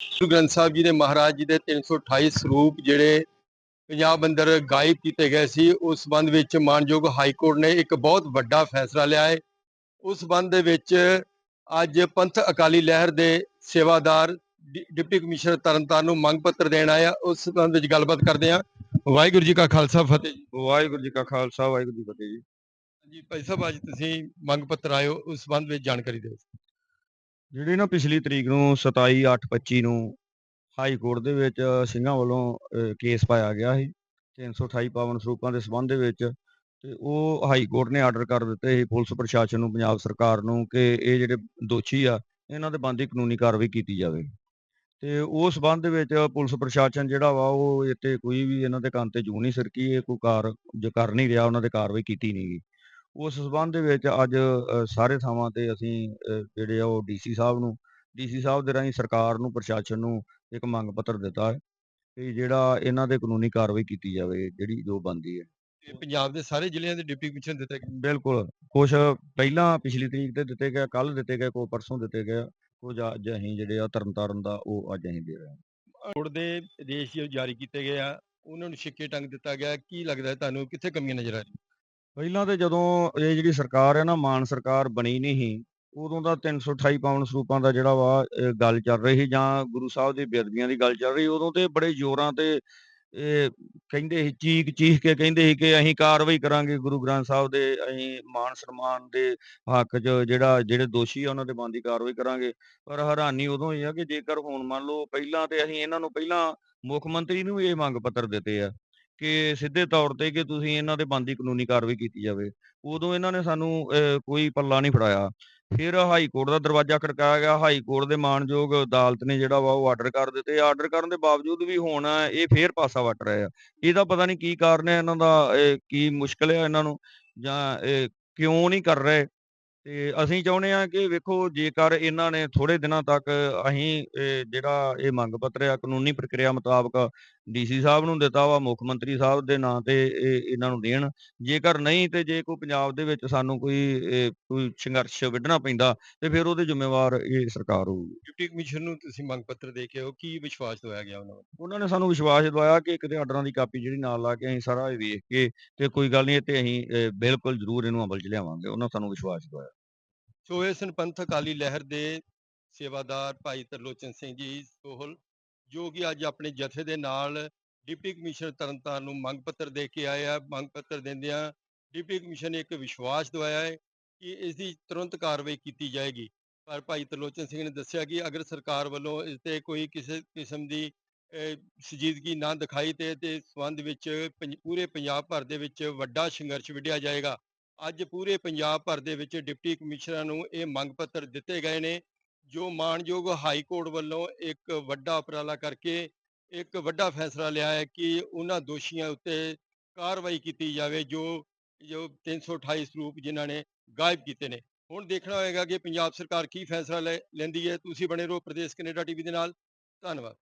ਗੁਰੂ ਗ੍ਰੰਥ ਸਾਹਿਬ ਜੀ ਦੇ ਮਹਾਰਾਜ ਜੀ ਦੇ 328 ਸਰੂਪ ਜਿਹੜੇ ਪੰਜਾਬ ਅੰਦਰ ਗਾਇਬ ਕੀਤੇ ਗਏ ਸੀ ਉਸ ਸੰਬੰਧ ਵਿੱਚ ਮਾਨਯੋਗ ਹਾਈ ਕੋਰਟ ਨੇ ਇੱਕ ਬਹੁਤ ਵੱਡਾ ਫੈਸਲਾ ਲਿਆ ਹੈ। ਉਸ ਸੰਬੰਧ ਦੇ ਵਿੱਚ ਅੱਜ ਪੰਥ ਅਕਾਲੀ ਲਹਿਰ ਦੇ ਸੇਵਾਦਾਰ ਡਿਪਟੀ ਕਮਿਸ਼ਨਰ ਤਰਨਤਾਰਨ ਨੂੰ ਮੰਗ ਪੱਤਰ ਦੇਣ ਆਇਆ ਉਸ ਸੰਬੰਧ ਵਿੱਚ ਗੱਲਬਾਤ ਕਰਦੇ ਹਾਂ। ਵਾਹਿਗੁਰੂ ਜੀ ਕਾ ਖਾਲਸਾ ਫਤਿਹ ਜੀ। ਵਾਹਿਗੁਰੂ ਜੀ ਕਾ ਖਾਲਸਾ ਵਾਹਿਗੁਰੂ ਜੀ ਫਤਿਹ ਜੀ। ਜੀ ਭਾਈ ਸਾਹਿਬ ਅੱਜ ਤੁਸੀਂ ਮੰਗ ਪੱਤਰ ਆਇਓ ਉਸ ਸੰਬੰਧ ਵਿੱਚ ਜਾਣਕਾਰੀ ਦਿਓ। ਜਿਹੜੀ ਨਾ ਪਿਛਲੀ ਤਰੀਕ ਨੂੰ 27 8 25 ਨੂੰ ਹਾਈ ਕੋਰਟ ਦੇ ਵਿੱਚ ਸਿੰਘਾਂ ਵੱਲੋਂ ਕੇਸ ਪਾਇਆ ਗਿਆ ਸੀ 328 ਪਾਵਨ ਸਰੂਪਾਂ ਦੇ ਸਬੰਧ ਦੇ ਵਿੱਚ, ਤੇ ਉਹ ਹਾਈ ਕੋਰਟ ਨੇ ਆਰਡਰ ਕਰ ਦਿੱਤੇ ਸੀ ਪੁਲਿਸ ਪ੍ਰਸ਼ਾਸਨ ਨੂੰ, ਪੰਜਾਬ ਸਰਕਾਰ ਨੂੰ ਕਿ ਇਹ ਜਿਹੜੇ ਦੋਸ਼ੀ ਆ, ਇਹਨਾਂ ਦੇ ਬੰਦੀ ਕਾਨੂੰਨੀ ਕਾਰਵਾਈ ਕੀਤੀ ਜਾਵੇ। ਤੇ ਉਸ ਸਬੰਧ ਦੇ ਵਿੱਚ ਪੁਲਿਸ ਪ੍ਰਸ਼ਾਸਨ ਜਿਹੜਾ ਵਾ, ਉਹ ਇੱਥੇ ਕੋਈ ਵੀ ਇਹਨਾਂ ਦੇ ਕੰਨ ਤੇ ਜੂ ਨਹੀਂ ਸਰਕੀ, ਇਹ ਕੋਈ ਕਾਰ, ਜੋ ਕਰ ਨਹੀਂ ਰਿਹਾ, ਉਹਨਾਂ ਤੇ ਕਾਰਵਾਈ ਕੀਤੀ ਨਹੀਂ ਗਈ। ਉਸ ਸਬੰਧ ਦੇ ਵਿੱਚ ਅੱਜ ਸਾਰੇ ਥਾਵਾਂ ਤੇ ਅਸੀਂ ਜਿਹੜੇ ਆ ਉਹ ਡੀਸੀ ਸਾਹਿਬ ਨੂੰ ਡੀਸੀ ਸਾਹਿਬ ਦੇ ਰਾਹੀਂ ਸਰਕਾਰ ਨੂੰ ਪ੍ਰਸ਼ਾਸਨ ਨੂੰ ਇੱਕ ਮੰਗ ਪੱਤਰ ਦਿੱਤਾ ਹੈ ਕਿ ਜਿਹੜਾ ਇਹਨਾਂ ਦੇ ਕਾਨੂੰਨੀ ਕਾਰਵਾਈ ਕੀਤੀ ਜਾਵੇ ਜਿਹੜੀ ਜੋ ਬੰਦੀ ਹੈ। ਪੰਜਾਬ ਦੇ ਸਾਰੇ ਜ਼ਿਲ੍ਹਿਆਂ ਦੇ ਡਿਪਟੀ ਕਮਿਸ਼ਨਰ ਦਿੱਤੇ ਬਿਲਕੁਲ। ਕੁਝ ਪਹਿਲਾਂ ਪਿਛਲੀ ਤਰੀਕ ਤੇ ਦਿੱਤੇ ਗਏ ਕੱਲ ਦਿੱਤੇ ਗਏ ਕੋ ਪਰਸੋਂ ਦਿੱਤੇ ਗਏ ਕੁਝ ਅੱਜ ਅਸੀਂ ਜਿਹੜੇ ਆ ਤਰਨਤਾਰਨ ਦਾ ਉਹ ਅੱਜ ਅਸੀਂ ਦੇ ਰਹੇ ਹਾਂ। ਕੋਰਟ ਦੇ ਜੋ ਜਾਰੀ ਕੀਤੇ ਗਏ ਆ ਉਹਨਾਂ ਨੂੰ ਛਿੱਕੇ ਟੰਗ ਦਿੱਤਾ ਗਿਆ। ਕੀ ਲੱਗਦਾ ਤੁਹਾਨੂੰ ਕਿੱਥੇ ਕਮੀਆਂ ਨਜ਼ਰ ਆ ਰਹੀਆਂ? ਪਹਿਲਾਂ ਤੇ ਜਦੋਂ ਇਹ ਜਿਹੜੀ ਸਰਕਾਰ ਹੈ ਨਾ, ਮਾਨ ਸਰਕਾਰ ਬਣੀ ਨਹੀਂ ਸੀ, ਉਦੋਂ ਦਾ 328 ਪਾਵਨ ਸਰੂਪਾਂ ਦਾ ਜਿਹੜਾ ਵਾ ਗੱਲ ਚੱਲ ਰਹੀ ਸੀ ਜਾਂ ਗੁਰੂ ਸਾਹਿਬ ਦੀ ਬੇਅਦਬੀਆਂ ਦੀ ਗੱਲ ਚੱਲ ਰਹੀ ਉਦੋਂ ਤੇ ਬੜੇ ਜ਼ੋਰਾਂ ਤੇ ਇਹ ਕਹਿੰਦੇ ਸੀ ਚੀਕ ਚੀਖ ਕੇ ਕਹਿੰਦੇ ਸੀ ਕਿ ਅਸੀਂ ਕਾਰਵਾਈ ਕਰਾਂਗੇ ਗੁਰੂ ਗ੍ਰੰਥ ਸਾਹਿਬ ਦੇ, ਅਸੀਂ ਮਾਨ ਸਨਮਾਨ ਦੇ ਹੱਕ 'ਚ ਜਿਹੜਾ, ਜਿਹੜੇ ਦੋਸ਼ੀ ਆ ਉਹਨਾਂ ਦੇ ਬੰਦੀ ਕਾਰਵਾਈ ਕਰਾਂਗੇ। ਪਰ ਹੈਰਾਨੀ ਉਦੋਂ ਹੀ ਆ ਕਿ ਜੇਕਰ ਹੁਣ ਮੰਨ ਲਓ ਪਹਿਲਾਂ ਤੇ ਅਸੀਂ ਇਹਨਾਂ ਨੂੰ ਪਹਿਲਾਂ ਮੁੱਖ ਮੰਤਰੀ ਨੂੰ ਵੀ ਇਹ ਮੰਗ ਪੱਤਰ ਦਿੱਤੇ ਆ ਕਿ ਸਿੱਧੇ ਤੌਰ ਤੇ ਕਿ ਤੁਸੀਂ ਇਹਨਾਂ ਦੇ ਬੰਦੀ ਕਾਨੂੰਨੀ ਕਾਰਵਾਈ ਕੀਤੀ ਜਾਵੇ। ਉਦੋਂ ਇਹਨਾਂ ਨੇ ਸਾਨੂੰ ਕੋਈ ਪੱਲਾ ਨਹੀਂ ਫੜਾਇਆ। ਫਿਰ ਹਾਈ ਕੋਰਟ ਦਾ ਦਰਵਾਜ਼ਾ ਖੜਕਾਇਆ ਗਿਆ। ਹਾਈ ਕੋਰਟ ਦੇ ਮਾਨਯੋਗ ਅਦਾਲਤ ਨੇ ਜਿਹੜਾ ਵਾ ਉਹ ਆਰਡਰ ਕਰ ਦਿੱਤੇ। ਆਰਡਰ ਕਰਨ ਦੇ ਬਾਵਜੂਦ ਵੀ ਹੁਣ ਇਹ ਫੇਰ ਪਾਸਾ ਵੱਟ ਰਹੇ ਆ। ਇਹਦਾ ਪਤਾ ਨਹੀਂ ਕੀ ਕਾਰਨ ਹੈ ਇਹਨਾਂ ਦਾ ਕੀ ਮੁਸ਼ਕਲ ਹੈ ਇਹਨਾਂ ਨੂੰ? ਜਾਂ ਕਿਉਂ ਨਹੀਂ ਕਰ ਰਹੇ? ਤੇ ਅਸੀਂ ਚਾਹੁੰਦੇ ਆ ਕਿ ਵੇਖੋ, ਜੇਕਰ ਇਹਨਾਂ ਨੇ ਥੋੜੇ ਦਿਨਾਂ ਤੱਕ ਅਸੀਂ ਜਿਹੜਾ ਇਹ ਮੰਗ ਪੱਤਰ ਆ, ਕਾਨੂੰਨੀ ਪ੍ਰਕਿਰਿਆ ਮੁਤਾਬਕ ਡੀਸੀ ਸਾਹਿਬ ਨੂੰ ਦਿੱਤਾ ਵਾ ਮੁੱਖ ਮੰਤਰੀ ਸਾਹਿਬ ਦੇ ਨਾਂ ਤੇ ਇਹ ਇਹਨਾਂ ਨੂੰ ਦੇਣ। ਜੇਕਰ ਨਹੀਂ ਤੇ ਜੇ ਕੋਈ ਪੰਜਾਬ ਦੇ ਵਿੱਚ ਸਾਨੂੰ ਕੋਈ ਕੋਈ ਸੰਘਰਸ਼ ਵਿੱਢਣਾ ਪੈਂਦਾ ਤੇ ਫਿਰ ਉਹਦੇ ਜ਼ਿੰਮੇਵਾਰ ਇਹ ਸਰਕਾਰ ਹੋਊਗੀ। ਡਿਪਟੀ ਕਮਿਸ਼ਨਰ ਨੂੰ ਤੁਸੀਂ ਮੰਗ ਪੱਤਰ ਦੇ ਕੇ ਆਓ ਕੀ ਵਿਸ਼ਵਾਸ ਦਵਾਇਆ ਗਿਆ ਉਹਨਾਂ ਨੂੰ ਉਹਨਾਂ ਨੇ ਸਾਨੂੰ ਵਿਸ਼ਵਾਸ ਦਿਵਾਇਆ ਕਿ ਕਿਤੇ ਆਰਡਰਾਂ ਦੀ ਕਾਪੀ ਜਿਹੜੀ ਨਾਲ ਲਾ ਕੇ ਅਸੀਂ ਸਾਰਾ ਇਹ ਵੇਖ ਕੇ ਤੇ ਕੋਈ ਗੱਲ ਨਹੀਂ ਤੇ ਅਸੀਂ ਬਿਲਕੁਲ ਜ਼ਰੂਰ ਇਹਨੂੰ ਅਮਲ 'ਚ ਲਿਆਵਾਂਗੇ। ਉਹਨਾਂ ਸਾਨੂੰ ਵਿਸ਼ਵਾਸ ਦਿਵਾਇਆ। ਸੋ ਇਹ ਸਨ ਪੰਥ ਅਕਾਲੀ ਲਹਿਰ ਦੇ ਸੇਵਾਦਾਰ ਭਾਈ ਤਰਲੋਚਨ ਸਿੰਘ ਜੀ ਸੋਹਲ ਜੋ ਕਿ ਅੱਜ ਆਪਣੇ ਜਥੇ ਦੇ ਨਾਲ ਡਿਪਟੀ ਕਮਿਸ਼ਨਰ ਤਰਨਤਾਰਨ ਨੂੰ ਮੰਗ ਪੱਤਰ ਦੇ ਕੇ ਆਏ ਆ ਮੰਗ ਪੱਤਰ ਦਿੰਦਿਆਂ ਡਿਪਟੀ ਕਮਿਸ਼ਨ ਨੇ ਇੱਕ ਵਿਸ਼ਵਾਸ ਦਵਾਇਆ ਹੈ ਕਿ ਇਸ ਦੀ ਤੁਰੰਤ ਕਾਰਵਾਈ ਕੀਤੀ ਜਾਏਗੀ। ਪਰ ਭਾਈ ਤਰਲੋਚਨ ਸਿੰਘ ਨੇ ਦੱਸਿਆ ਕਿ ਅਗਰ ਸਰਕਾਰ ਵੱਲੋਂ ਇਸ ਤੇ ਕੋਈ ਕਿਸੇ ਕਿਸਮ ਦੀ ਅਹ, ਸੰਜੀਦਗੀ ਨਾ ਦਿਖਾਈ ਤੇ ਤੇ ਸੰਬੰਧ ਵਿੱਚ ਪੰਜ- ਪੂਰੇ ਪੰਜਾਬ ਭਰ ਦੇ ਵਿੱਚ ਵੱਡਾ ਸੰਘਰਸ਼ ਵਿੱਢਿਆ ਜਾਏਗਾ। ਅੱਜ ਪੂਰੇ ਪੰਜਾਬ ਭਰ ਦੇ ਵਿੱਚ ਡਿਪਟੀ ਕਮਿਸ਼ਨਰਾਂ ਨੂੰ ਇਹ ਮੰਗ ਪੱਤਰ ਦਿੱਤੇ ਗਏ ਨੇ ਜੋ ਮਾਣਯੋਗ ਹਾਈ ਕੋਰਟ ਵੱਲੋਂ ਇੱਕ ਵੱਡਾ ਉਪਰਾਲਾ ਕਰਕੇ ਇੱਕ ਵੱਡਾ ਫੈਸਲਾ ਲਿਆ ਹੈ ਕਿ ਉਹਨਾਂ ਦੋਸ਼ੀਆਂ ਉੱਤੇ ਕਾਰਵਾਈ ਕੀਤੀ ਜਾਵੇ, ਜੋ ਜੋ 328 ਸਰੂਪ ਜਿਨ੍ਹਾਂ ਨੇ ਗਾਇਬ ਕੀਤੇ ਨੇ। ਹੁਣ ਦੇਖਣਾ ਹੋਏਗਾ ਕਿ ਪੰਜਾਬ ਸਰਕਾਰ ਕੀ ਫੈਸਲਾ ਲੈ- ਲੈਂਦੀ ਹੈ। ਤੁਸੀਂ ਬਣੇ ਰਹੋ ਪ੍ਰਦੇਸ਼ ਕੈਨੇਡਾ ਟੀਵੀ ਦੇ ਨਾਲ। ਧੰਨਵਾਦ।